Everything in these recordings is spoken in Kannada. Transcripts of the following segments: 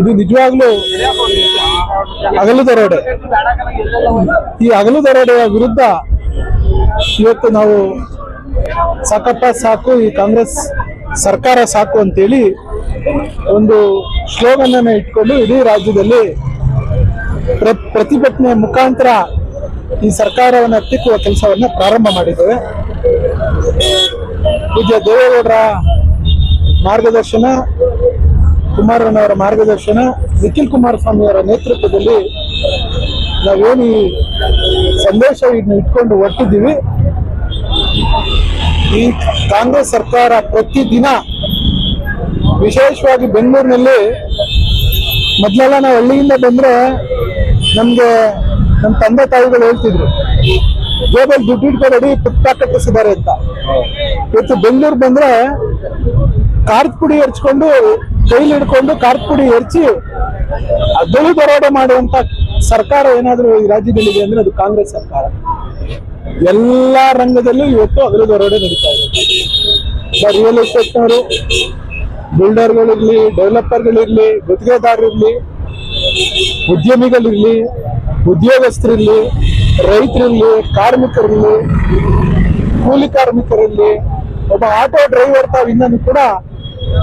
ಇದು ನಿಜವಾಗ್ಲೂ ಹಗಲು ದರೋಡೆ ಈ ಹಗಲು ದರೋಡೆಯ ವಿರುದ್ಧ ಇವತ್ತು ನಾವು ಸಾಕಪ್ಪ ಸಾಕು, ಈ ಕಾಂಗ್ರೆಸ್ ಸರ್ಕಾರ ಸಾಕು ಅಂತೇಳಿ ಒಂದು ಸ್ಲೋಗನ್ ಇಟ್ಕೊಂಡು ಇಡೀ ರಾಜ್ಯದಲ್ಲಿ ಪ್ರ- ಪ್ರತಿಭಟನೆ ಮುಖಾಂತರ ಈ ಸರ್ಕಾರವನ್ನು ಹತ್ತಿಕ್ಕುವ ಕೆಲಸವನ್ನು ಪ್ರಾರಂಭ ಮಾಡಿದ್ದೇವೆ. ಪೂಜ್ಯ ದೇವೇಗೌಡರ ಮಾರ್ಗದರ್ಶನ ಕುಮಾರಣ್ಣವರ ಮಾರ್ಗದರ್ಶನ, ನಿಖಿಲ್ ಕುಮಾರಸ್ವಾಮಿ ಅವರ ನೇತೃತ್ವದಲ್ಲಿ ನಾವೇನು ಈ ಸಂದೇಶ ಇಟ್ಕೊಂಡು ಹೊರಟಿದ್ದೀವಿ. ಈ ಕಾಂಗ್ರೆಸ್ ಸರ್ಕಾರ ಪ್ರತಿದಿನ ವಿಶೇಷವಾಗಿ ಬೆಂಗಳೂರಿನಲ್ಲಿ ಮೊದಲೆಲ್ಲ ನಾವು ಹಳ್ಳಿಯಿಂದ ಬಂದ್ರೆ ನಮ್ಗೆ ನಮ್ಮ ತಂದೆ ತಾಯಿಗಳು ಹೇಳ್ತಿದ್ರು, ಜೇಬಲ್ಲಿ ದುಡ್ಡು ಇಟ್ಕೊಬೇಡಿ ಪುಟ್ಟ ಕಟ್ಟಿಸಿದ್ದಾರೆ ಅಂತ. ಇವತ್ತು ಬೆಂಗಳೂರು ಬಂದ್ರೆ ಖಾರದ ಪುಡಿ ಎರ್ಚ್ಕೊಂಡು ಕೈಲಿ ಹಿಡ್ಕೊಂಡು ಕಾರ್ಪುಡಿ ಪುಡಿ ಎರ್ಚಿ ಅದನ್ನು ದರೋಡೆ ಮಾಡುವಂತ ಸರ್ಕಾರ ಏನಾದರೂ ಈ ರಾಜ್ಯದಲ್ಲಿ ಇದೆ ಅಂದ್ರೆ ಅದು ಕಾಂಗ್ರೆಸ್ ಸರ್ಕಾರ. ಎಲ್ಲಾ ರಂಗದಲ್ಲೂ ಇವತ್ತು ಅದರ ದರೋಡೆ ನಡೀತಾ ಇದೆ. ರಿಯಲ್ ಎಸ್ಟೇಟ್ನವರು ಬಿಲ್ಡರ್ಗಳಿರ್ಲಿ ಡೆವಲಪರ್ಗಳಿರ್ಲಿ ಗುತ್ತಿಗೆದಾರರಿರ್ಲಿ, ಉದ್ಯಮಿಗಳಿರ್ಲಿ, ಉದ್ಯೋಗಸ್ಥರಿರ್ಲಿ, ರೈತರಿರ್ಲಿ, ಕಾರ್ಮಿಕರಿರ್ಲಿ, ಕೂಲಿ ಕಾರ್ಮಿಕರಿರ್ಲಿ, ಒಬ್ಬ ಆಟೋ ಡ್ರೈವರ್ ತಾವಿಂದನೂ ಕೂಡ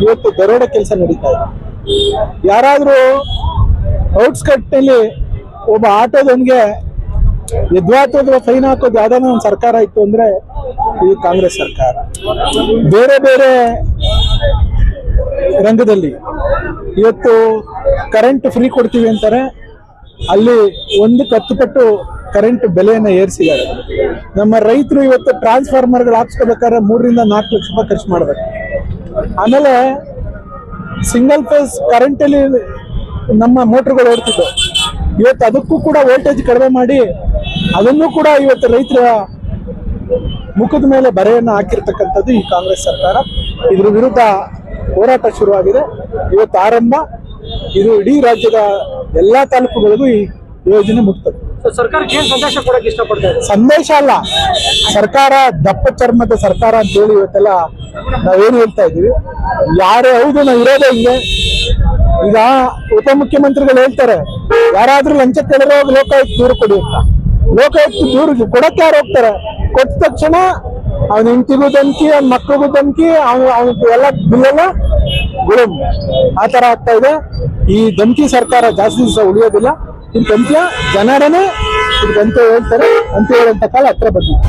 ಇವತ್ತು ದರೋಡೆ ಕೆಲಸ ನಡೀತಾ ಇದೆ. ಯಾರಾದ್ರೂ ಔಟ್ಸ್ಕಟ್ನಲ್ಲಿ ಒಬ್ಬ ಆಟೋದವನಿಗೆ ಯದ್ವಾತದ ಫೈನ್ ಹಾಕೋದು ಯಾವ್ದಾದ್ರು ಒಂದು ಸರ್ಕಾರ ಇತ್ತು ಅಂದ್ರೆ ಈ ಕಾಂಗ್ರೆಸ್ ಸರ್ಕಾರ. ಬೇರೆ ಬೇರೆ ರಂಗದಲ್ಲಿ ಇವತ್ತು ಕರೆಂಟ್ ಫ್ರೀ ಕೊಡ್ತೀವಿ ಅಂತಾರೆ. ಅಲ್ಲಿ ಒಂದು ಹತ್ತು ಪಟ್ಟು ಕರೆಂಟ್ ಬೆಲೆಯನ್ನ ಏರಿಸಿದ್ದಾರೆ. ನಮ್ಮ ರೈತರು ಇವತ್ತು ಟ್ರಾನ್ಸ್ಫಾರ್ಮರ್ಗಳು ಹಾಕ್ಸ್ಕೋಬೇಕಾದ್ರೆ ಮೂರರಿಂದ ನಾಲ್ಕು ಲಕ್ಷ ರೂಪಾಯಿ ಖರ್ಚು ಮಾಡ್ಬೇಕು. ಆಮೇಲೆ ಸಿಂಗಲ್ ಫೇಸ್ ಕರೆಂಟ್ ಅಲ್ಲಿ ನಮ್ಮ ಮೋಟರ್ಗಳು ಓಡ್ತಿದ್ದು ಇವತ್ತು ಅದಕ್ಕೂ ಕೂಡ ವೋಲ್ಟೇಜ್ ಕಡಿಮೆ ಮಾಡಿ ಅದನ್ನು ಕೂಡ ಇವತ್ತು ರೈತರ ಮುಖದ ಮೇಲೆ ಬರೆಯನ್ನು ಹಾಕಿರ್ತಕ್ಕಂಥದ್ದು ಈ ಕಾಂಗ್ರೆಸ್ ಸರ್ಕಾರ. ಇದ್ರ ವಿರುದ್ಧ ಹೋರಾಟ ಶುರುವಾಗಿದೆ. ಇವತ್ತು ಆರಂಭ. ಇದು ಇಡೀ ರಾಜ್ಯದ ಎಲ್ಲಾ ತಾಲೂಕುಗಳಿಗೂ ಈ ಯೋಜನೆ ಮುಟ್ತದೆ. ಸಂದೇಶ ಅಲ್ಲ. ಸರ್ಕಾರ ದಪ್ಪ ಚರ್ಮದ ಸರ್ಕಾರ ಅಂತ ಹೇಳಿ ಇವತ್ತೆಲ್ಲ ನಾವೇನು ಹೇಳ್ತಾ ಇದೀವಿ ಯಾರೇ ಹೌದು, ನಾವು ಇರೋದೇ ಹಿಂಗೆ. ಈಗ ಉಪಮುಖ್ಯಮಂತ್ರಿಗಳು ಹೇಳ್ತಾರೆ, ಯಾರಾದ್ರೂ ಲಂಚ ಕೇಳಿದ್ರೆ ಹೋಗಿ ಲೋಕಾಯುಕ್ತ ದೂರು ಕೊಡಿ ಅಂತ. ಲೋಕಾಯುಕ್ತ ದೂರು ಕೊಡಕ್ಕೆ ಯಾರು ಹೋಗ್ತಾರೆ? ಕೊಟ್ಟ ತಕ್ಷಣ ಅವನ ಹೆಂಡತಿಗೂ ಧಮಕಿ, ಅವ್ನ ಮಕ್ಕಳಿಗೂ ಧಮಕಿ, ಅವ್ನು, ಅವನ ಎಲ್ಲ ಬಿಲ್ಲೆಲ್ಲ ಗುಳಮ್ ಆ ತರ ಆಗ್ತಾ ಇದೆ. ಈ ಧಮಕಿ ಸರ್ಕಾರ ಜಾಸ್ತಿ ದಿವಸ ಉಳಿಯೋದಿಲ್ಲ. ಈ ಅಂತ್ಯ ಜನರನ್ನೇ ಇದಕ್ಕೆ ಅಂತ ಹೇಳ್ತಾರೆ ಅಂತ ಹೇಳುವಂತ ಕಾಲ ಹತ್ರ ಬಂದಿದೆ.